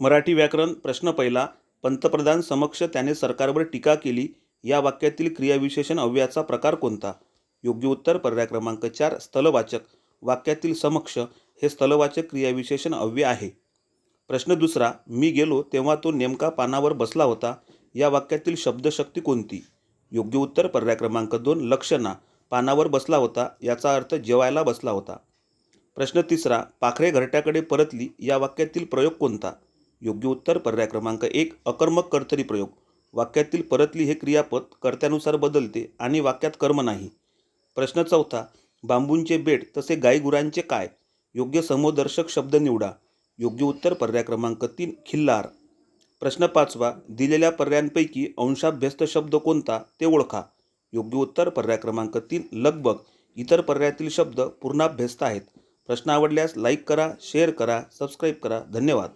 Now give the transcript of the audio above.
मराठी व्याकरण प्रश्न पहिला पंतप्रधान समक्ष त्याने सरकारवर टीका केली या वाक्यातील क्रियाविशेषण अव्ययाचा प्रकार कोणता? योग्य उत्तर पर्याय क्रमांक चार स्थलवाचक. वाक्यातील समक्ष हे स्थलवाचक क्रियाविशेषण अव्यय आहे. प्रश्न दुसरा मी गेलो तेव्हा तो नेमका पानावर बसला होता या वाक्यातील शब्दशक्ती कोणती? योग्य उत्तर पर्याय क्रमांक दोन लक्षणा. पानावर बसला होता याचा अर्थ जेवायला बसला होता. प्रश्न तिसरा पाखरे घरट्याकडे परतली या वाक्यातील प्रयोग कोणता? योग्य उत्तर पर्याय क्रमांक एक अकर्मक कर्तरी प्रयोग. वाक्यातील परतली हे क्रियापद कर्त्यानुसार बदलते आणि वाक्यात कर्म नाही. प्रश्न चौथा बांबूंचे बेट तसे गायगुरांचे काय? योग्य समोदर्शक शब्द निवडा. योग्य उत्तर पर्याय क्रमांक तीन खिल्लार. प्रश्न पाचवा दिलेल्या पर्यायांपैकी अंशाभ्यस्त शब्द कोणता ते ओळखा. योग्य उत्तर पर्याय क्रमांक तीन लगबग. इतर पर्यायातील शब्द पूर्णाभ्यस्त आहेत. प्रश्न आवडल्यास लाईक करा शेअर करा सबस्क्राईब करा. धन्यवाद.